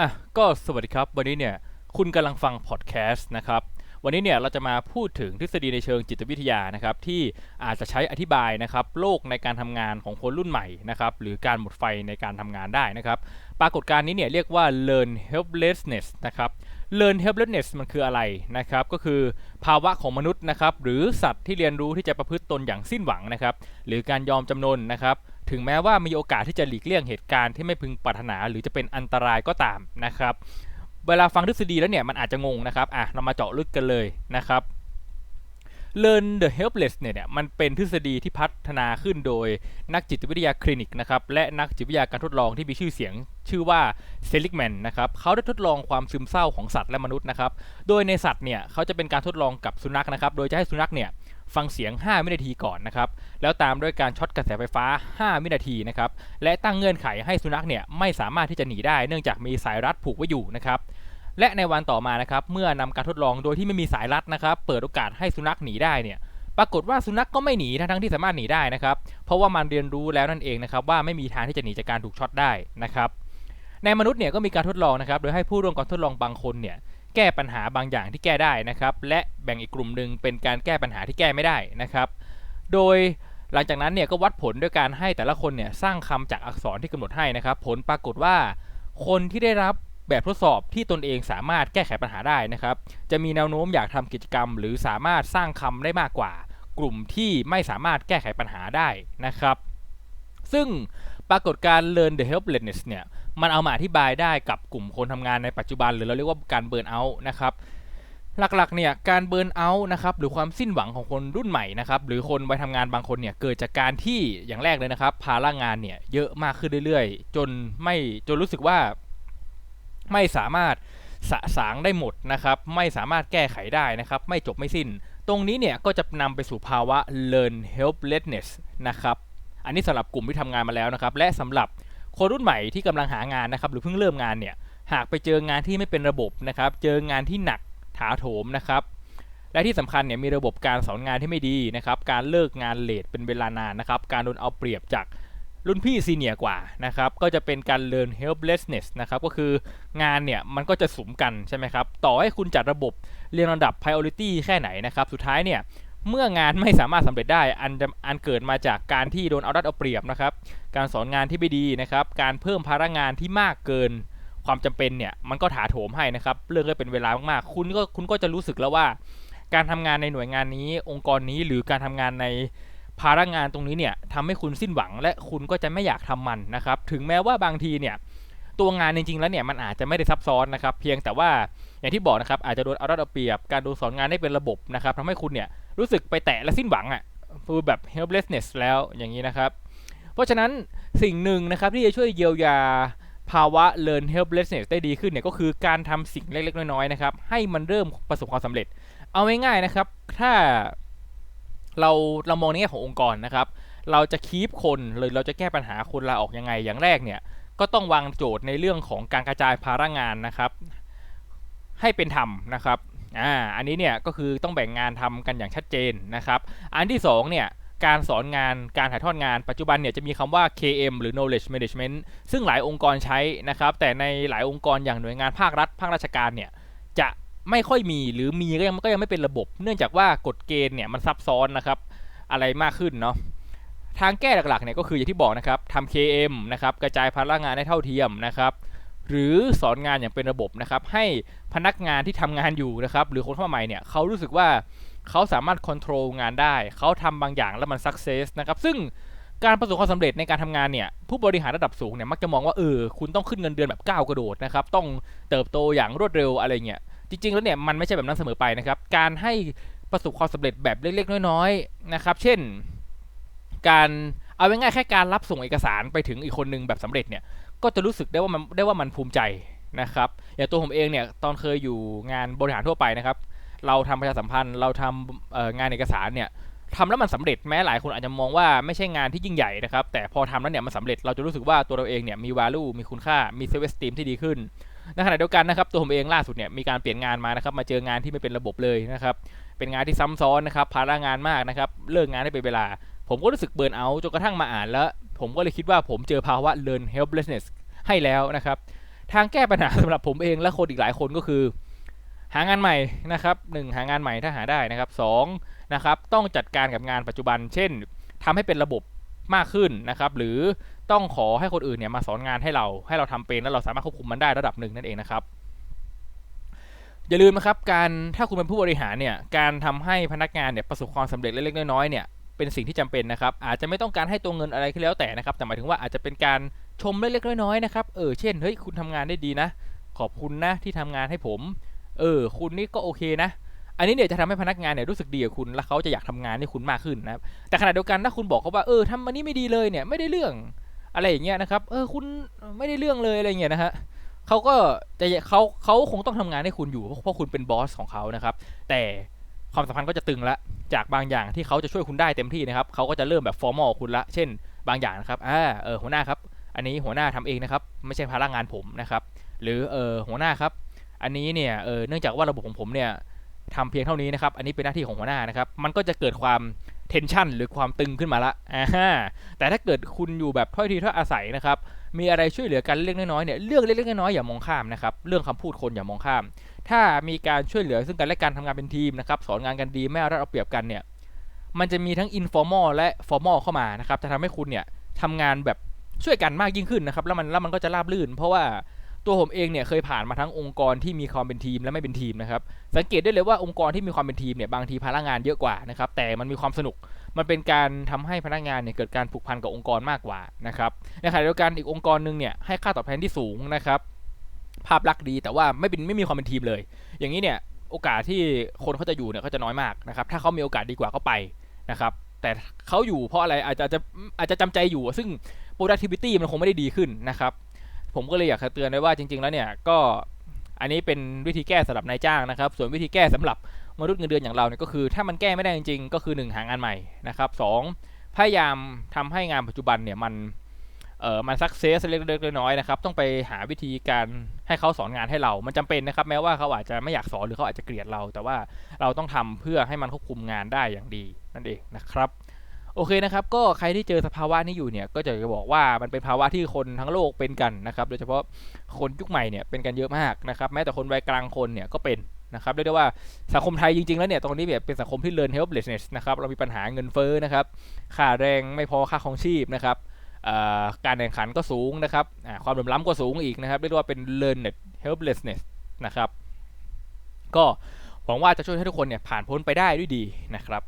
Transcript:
อะก็สวัสดีครับ วันนี้เนี่ยคุณกำลังฟังพอดแคสต์นะครับ วันนี้เนี่ยเราจะมาพูดถึงทฤษฎีในเชิงจิตวิทยานะครับ ที่อาจจะใช้อธิบายนะครับโลกในการทำงานของคนรุ่นใหม่นะครับ หรือการหมดไฟในการทำงานได้นะครับ ปรากฏการณ์นี้เนี่ยเรียกว่า learn helplessness นะครับ learn helplessness มันคืออะไรนะครับ ก็คือภาวะของมนุษย์นะครับ หรือสัตว์ที่เรียนรู้ที่จะประพฤติตนอย่างสิ้นหวังนะครับ หรือการยอมจำนนนะครับ ถึงแม้ว่ามีโอกาสที่จะหลีกเลี่ยงเหตุการณ์ที่ไม่พึงปรารถนา หรือจะเป็นอันตรายก็ตามนะครับ เวลาฟังทฤษฎีแล้วเนี่ยมันอาจจะงงนะครับอะเรามาเจาะลึกกันเลยนะครับ Learn the Helpless เนี่ยเนี่ยมันเป็นทฤษฎีที่พัฒนาขึ้นโดยนักจิตวิทยาคลินิกนะครับและนักจิตวิทยาการทดลองที่มีชื่อเสียงชื่อว่าเซลิกแมนนะครับเขาได้ทดลองความซึมเศร้าของสัตว์และมนุษย์นะครับ โดยในสัตว์เนี่ยเขาจะเป็นการทดลองกับสุนัขนะครับ โดยจะให้สุนัขเนี่ย ฟังเสียง 5 วินาทีก่อนนะครับแล้วตามด้วยการช็อตกระแสไฟฟ้า 5 วินาทีนะครับและตั้งเงื่อนไขให้สุนัขเนี่ยไม่สามารถที่จะหนีได้เนื่องจากมีสายรัดผูกไว้อยู่นะครับและในวันต่อมานะครับเมื่อนำการทดลองโดยที่ไม่มีสายรัดนะครับเปิดโอกาสให้สุนัขหนีได้เนี่ยปรากฏว่าสุนัขกก็ไม่หนีทั้งที่สามารถหนีได้นะครับเพราะว่ามันเรียนรู้แล้วนั่นเองนะครับว่าไม่มีทางที่จะหนีจากการถูกช็อตได้นะครับในมนุษย์เนี่ยก็มีการทดลองนะครับโดยให้ผู้ร่วมการทดลองบางคนเนี่ย แก้ปัญหาบางอย่างที่แก้ได้นะครับ และแบ่งอีกกลุ่มหนึ่งเป็นการแก้ปัญหาที่แก้ไม่ได้นะครับ โดยหลังจากนั้นเนี่ยก็วัดผลด้วยการให้แต่ละคนเนี่ยสร้างคำจากอักษรที่กำหนดให้นะครับ ผลปรากฏว่าคนที่ได้รับแบบทดสอบที่ตนเองสามารถแก้ไขปัญหาได้นะครับ จะมีแนวโน้มอยากทำกิจกรรม หรือสามารถสร้างคำได้มากกว่า กลุ่มที่ไม่สามารถแก้ไขปัญหาได้นะครับ ซึ่งปรากฏการ learn the helplessness เนี่ย มันเอามาอธิบายได้กับกลุ่มคนทำงานในปัจจุบัน หรือเราเรียกว่าการเบิร์นเอาท์นะครับหลักๆเนี่ยการเบิร์นเอาท์นะครับหรือความสิ้นหวังของคนรุ่นใหม่นะครับหรือคนวัยทำงานบางคนเนี่ยเกิดจากการที่อย่างแรกเลยนะครับภาระงานเนี่ยเยอะมากขึ้นเรื่อยๆ จนไม่จนรู้สึกว่าไม่สามารถสะสางได้หมดนะครับไม่สามารถแก้ไขได้นะครับไม่จบไม่สิ้น ตรงนี้เนี่ยก็จะนำไปสู่ภาวะ learn helplessness นะครับอันนี้สำหรับกลุ่มที่ทำงานมาแล้วนะครับและสำหรับ คนรุ่นใหม่ที่กำลังหางานนะครับหรือเพิ่งเริ่มงานเนี่ยหากไปเจองานที่ไม่เป็นระบบนะครับ เจองานที่หนักถาโถมนะครับ และที่สำคัญเนี่ยมีระบบการสอนงานที่ไม่ดีนะครับ การเลิกงานเลทเป็นเวลานานนะครับ การโดนเอาเปรียบจากรุ่นพี่ซีเนียกว่านะครับ ก็จะเป็นการ learn helplessness นะครับ ก็คืองานเนี่ยมันก็จะสุมกันใช่ไหมครับ ต่อให้คุณจัดระบบเรียงลำดับ priority แค่ไหนนะครับ สุดท้ายเนี่ย เมื่องานไม่สามารถสำเร็จได้อันอันเกิดมาจากการที่โดนเอารัดเอาเปรียบนะครับ การสอนงานที่ไม่ดีนะครับ การเพิ่มภาระงานที่มากเกินความจำเป็นเนี่ยมันก็ถาโถมให้นะครับเรื่องก็เป็นเวลามากๆคุณก็คุณก็จะรู้สึกแล้วว่า การทำงานในหน่วยงานนี้ องค์กรนี้หรือการทำงานในภาระงานตรงนี้เนี่ยทำให้คุณสิ้นหวังและคุณก็จะไม่อยากทำมันนะครับ ถึงแม้ว่าบางทีเนี่ยตัวงานจริงๆแล้วเนี่ยมันอาจจะไม่ได้ซับซ้อนนะครับ เพียงแต่ว่าอย่างที่บอกนะครับอาจจะโดนเอารัดเอาเปรียบ การโดนสอนงานได้เป็นระบบนะครับทำให้คุณเนี่ย รู้สึกไปแตะและสิ้นหวังอะ่ะคือแบบ helplessness แล้วอย่างนี้นะครับ เพราะฉะนั้นสิ่งหนึ่งนะครับที่จะช่วยเยียวยาภาวะ learn helplessness ได้ดีขึ้นเนี่ยก็คือการทำสิ่งเล็ก ๆ น้อยๆนะครับ ให้มันเริ่มประสบความสำเร็จ เอาง่ายๆนะครับ ถ้าเราเรามองในแง่ขององค์กรนะครับ เราจะคีปคนหรือเราจะแก้ปัญหาคนลาออกยังไงอย่างแรกเนี่ย ก็ต้องวางโจทย์ในเรื่องของการกระจายภาระงานนะครับ ให้เป็นธรรมนะครับ อ่าอันนี้เนี่ยก็คือต้องแบ่งงานทำกันอย่างชัดเจนนะครับ อันที่2เนี่ยการสอนงานการถ่ายทอดงานปัจจุบันเนี่ยจะมีคำว่า KM หรือ knowledge management ซึ่งหลายองค์กรใช้นะครับ แต่ในหลายองค์กรอย่างหน่วยงานภาครัฐ ภาคราชการเนี่ยจะไม่ค่อยมีหรือมีก็ยังก็ยังไม่เป็นระบบ เนื่องจากว่ากฎเกณฑ์เนี่ยมันซับซ้อนนะครับอะไรมากขึ้นเนาะทางแก้หลักๆเนี่ยก็คืออย่างที่บอกนะครับทำ KM นะครับกระจายภาระงานให้เท่าเทียมนะครับ หรือสอนงานอย่างเป็นระบบนะครับ ให้พนักงานที่ทำงานอยู่นะครับ หรือคนเข้ามาใหม่เนี่ยเขารู้สึกว่าเขาสามารถควบคุมงานได้ เขาทำบางอย่างแล้วมันสักเซสนะครับ ซึ่งการประสบความสำเร็จในการทำงานเนี่ย ผู้บริหารระดับสูงเนี่ยมักจะมองว่าเออคุณต้องขึ้นเงินเดือนแบบก้าวกระโดดนะครับ ต้องเติบโตอย่างรวดเร็วอะไรเงี้ยจริง ๆ แล้วเนี่ยมันไม่ใช่แบบนั้นเสมอไปนะครับ การให้ประสบความสำเร็จแบบเล็ก ๆ น้อยๆนะครับ เช่น การเอาง่ายๆแค่การรับส่งเอกสารไปถึงอีกคนนึงแบบสำเร็จเนี่ย ก็จะรู้สึกได้ว่ามันได้ว่ามันภูมิใจนะครับอย่างตัวผมเองเนี่ยตอนเคยอยู่งานบริหารทั่วไปนะครับ เราทำประชาสัมพันธ์เราทำงานเอกสารเนี่ยทำแล้วมันสำเร็จแม้หลายคนอาจจะมองว่าไม่ใช่งานที่ยิ่งใหญ่นะครับ แต่พอทำแล้วเนี่ยมันสำเร็จเราจะรู้สึกว่าตัวเราเองเนี่ยมี value มีคุณค่ามี self esteem ที่ดีขึ้นในขณะเดียวกันนะครับตัวผมเองล่าสุดเนี่ยมีการเปลี่ยนงานมานะครับมาเจองานที่ไม่เป็นระบบเลยนะครับเป็นงานที่ซ้ำซ้อนนะครับภาระงานมากนะครับเลิกงานได้เป็นเวลา ผมก็รู้สึกเบิร์นเอาจนกระทั่งมาอ่านแล้ว ผมก็เลยคิดว่าผมเจอภาวะ learn helplessness ให้แล้วนะครับ ทางแก้ปัญหาสำหรับผมเองและคนอีกหลายคนก็คือ หางานใหม่นะครับหนึ่งหางานใหม่ถ้าหาได้นะครับสองนะครับต้องจัดการกับงานปัจจุบัน เช่นทำให้เป็นระบบมากขึ้นนะครับ หรือต้องขอให้คนอื่นเนี่ยมาสอนงานให้เราให้เราทำเป็นแล้วเราสามารถควบคุมมันได้ระดับหนึ่งนั่นเองนะครับอย่าลืมนะครับการถ้าคุณเป็นผู้บริหารเนี่ยการทำให้พนักงานเนี่ยประสบความสำเร็จเล็กๆน้อยๆเนี่ย เป็นสิ่งที่จำเป็นนะครับ อาจจะไม่ต้องการให้ตัวเงินอะไรก็แล้วแต่นะครับ แต่หมายถึงว่าอาจจะเป็นการชมเล็กๆน้อยๆนะครับ เออ เช่น เฮ้ย คุณทำงานได้ดีนะ ขอบคุณนะที่ทำงานให้ผม เออ คุณนี่ก็โอเคนะ อันนี้เนี่ยจะทำให้พนักงานเนี่ยรู้สึกดีกับคุณ และเขาจะอยากทำงานให้คุณมากขึ้นนะครับ แต่ขณะเดียวกันถ้าคุณบอกเขาว่า เออทำอันนี้ไม่ดีเลยเนี่ย ไม่ได้เรื่อง อะไรอย่างเงี้ยนะครับ เออ คุณไม่ได้เรื่องเลยอะไรเงี้ยนะฮะเขาก็จะเขาเขาคงต้องทำงานให้คุณอยู่เพราะคุณเป็นบอสของเขานะครับ แต่ ความสัมพันธ์ก็จะตึงละจากบางอย่างที่เขาจะช่วยคุณได้เต็มที่นะครับเขาก็จะเริ่มแบบฟอร์มอลคุณละ เช่น บางอย่างนะครับอ่าเออหัวหน้าครับ อันนี้หัวหน้าทำเองนะครับ ไม่ใช่ภาระงานผมนะครับ หรือเออหัวหน้าครับ อันนี้เนี่ยเออเนื่องจากว่าระบบของผมเนี่ยทำเพียงเท่านี้นะครับ อันนี้เป็นหน้าที่ของหัวหน้านะครับ มันก็จะเกิดความ เทนชันหรือความตึงขึ้นมาละอ่าแต่ถ้าเกิดคุณอยู่แบบถ้อยทีถ้อยอาศัยนะครับ มีอะไรช่วยเหลือกันเล็กน้อยเนี่ยเรื่องเล็กๆน้อยๆอย่ามองข้ามนะครับ เรื่องคำพูดคนอย่ามองข้าม ถ้ามีการช่วยเหลือซึ่งกันและกันทำงานเป็นทีมนะครับ สอนงานกันดีไม่เอารัดเอาเปรียบกันเนี่ย มันจะมีทั้ง informal และ formal เข้ามานะครับ จะทำให้คุณเนี่ยทำงานแบบช่วยกันมากยิ่งขึ้นนะครับ แล้วมันแล้วมันก็จะราบรื่น เพราะว่า ตัวผมเองเนี่ยเคยผ่านมาทั้งองค์กรที่มีความเป็นทีมและไม่เป็นทีมนะครับสังเกตได้เลยว่าองค์กรที่มีความเป็นทีมเนี่ยบางทีพลังงานเยอะกว่านะครับแต่มันมีความสนุกมันเป็นการทำให้พนักงานเนี่ยเกิดการผูกพันกับองค์กรมากกว่านะครับในขณะเดียวกันอีกองค์กรหนึ่งเนี่ยให้ค่าตอบแทนที่สูงนะครับภาพลักษณ์ดีแต่ว่าไม่เป็นไม่มีความเป็นทีมเลย อย่างนี้เนี่ยโอกาสที่คนเขาจะอยู่เนี่ยก็จะน้อยมากนะครับถ้าเขามีโอกาสดีกว่าก็ไปนะครับแต่เขาอยู่เพราะอะไรอาจจะอาจจะอาจจะจำใจอยู่ ซึ่ง productivity มันคงไม่ได้ดีขึ้นนะครับ ผมก็เลยอยากเตือนไว้ว่าจริง ๆ แล้วเนี่ยก็อันนี้เป็นวิธีแก้สำหรับนายจ้างนะครับ ส่วนวิธีแก้สำหรับมนุษย์เงินเดือนอย่างเราเนี่ยก็คือ ถ้ามันแก้ไม่ได้จริงๆ ก็คือ 1 หางานใหม่นะครับสองพยายามทำให้งานปัจจุบันเนี่ยมันเออมันสักเซสเล็กๆน้อยๆนะครับ ต้องไปหาวิธีการให้เขาสอนงานให้เรา มันจำเป็นนะครับ แม้ว่าเขาอาจจะไม่อยากสอนหรือเขาอาจจะเกลียดเรา แต่ว่าเราต้องทำเพื่อให้มันควบคุมงานได้อย่างดีนั่นเองนะครับ โอเคนะครับก็ใครที่เจอสภาวะนี้อยู่เนี่ยก็จะบอกว่ามันเป็นภาวะที่คนทั้งโลกเป็นกันนะครับโดยเฉพาะคนยุคใหม่เนี่ยเป็นกันเยอะมากนะครับแม้แต่คนวัยกลางคนเนี่ยก็เป็นนะครับเรียกได้ว่าสังคมไทยจริงๆ แล้วเนี่ยตรงนี้แบบเป็นสังคมที่ learn helplessness นะครับเรามีปัญหาเงินเฟ้อนะครับค่าแรงไม่พอค่าของชีพนะครับการแข่งขันก็สูงนะครับความเหลื่อมล้ำก็สูงอีกนะครับเรียกว่าเป็น learned helplessness นะครับก็หวังว่าจะช่วยให้ทุกคนเนี่ยผ่านพ้นไปได้ด้วยดีนะครับ